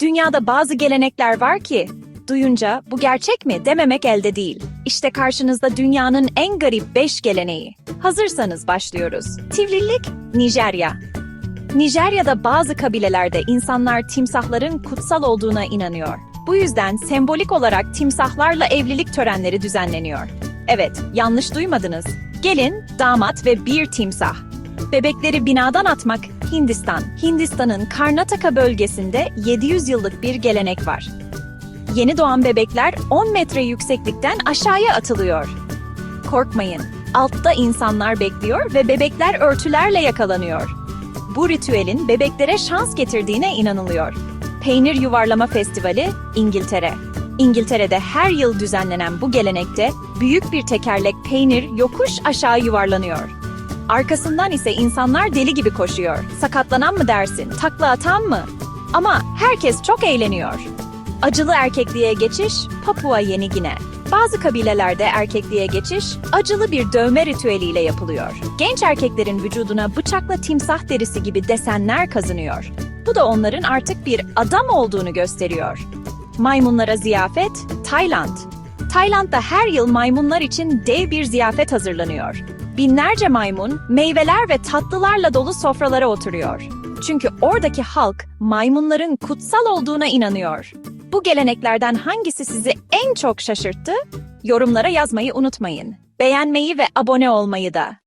Dünyada bazı gelenekler var ki, duyunca bu gerçek mi dememek elde değil. İşte karşınızda dünyanın en garip 5 geleneği. Hazırsanız başlıyoruz. Tivlilik, Nijerya. Nijerya'da bazı kabilelerde insanlar timsahların kutsal olduğuna inanıyor. Bu yüzden sembolik olarak timsahlarla evlilik törenleri düzenleniyor. Evet, yanlış duymadınız. Gelin, damat ve bir timsah. Bebekleri binadan atmak Hindistan. Hindistan'ın Karnataka bölgesinde 700 yıllık bir gelenek var. Yeni doğan bebekler 10 metre yükseklikten aşağıya atılıyor. Korkmayın, altta insanlar bekliyor ve bebekler örtülerle yakalanıyor. Bu ritüelin bebeklere şans getirdiğine inanılıyor. Peynir Yuvarlama Festivali, İngiltere. İngiltere'de her yıl düzenlenen bu gelenekte büyük bir tekerlek peynir yokuş aşağı yuvarlanıyor. Arkasından ise insanlar deli gibi koşuyor. Sakatlanan mı dersin, takla atan mı? Ama herkes çok eğleniyor. Acılı erkekliğe geçiş, Papua Yeni Gine. Bazı kabilelerde erkekliğe geçiş, acılı bir dövme ritüeliyle yapılıyor. Genç erkeklerin vücuduna bıçakla timsah derisi gibi desenler kazınıyor. Bu da onların artık bir adam olduğunu gösteriyor. Maymunlara ziyafet, Tayland. Tayland'da her yıl maymunlar için dev bir ziyafet hazırlanıyor. Binlerce maymun, meyveler ve tatlılarla dolu sofralara oturuyor. Çünkü oradaki halk maymunların kutsal olduğuna inanıyor. Bu geleneklerden hangisi sizi en çok şaşırttı? Yorumlara yazmayı unutmayın. Beğenmeyi ve abone olmayı da.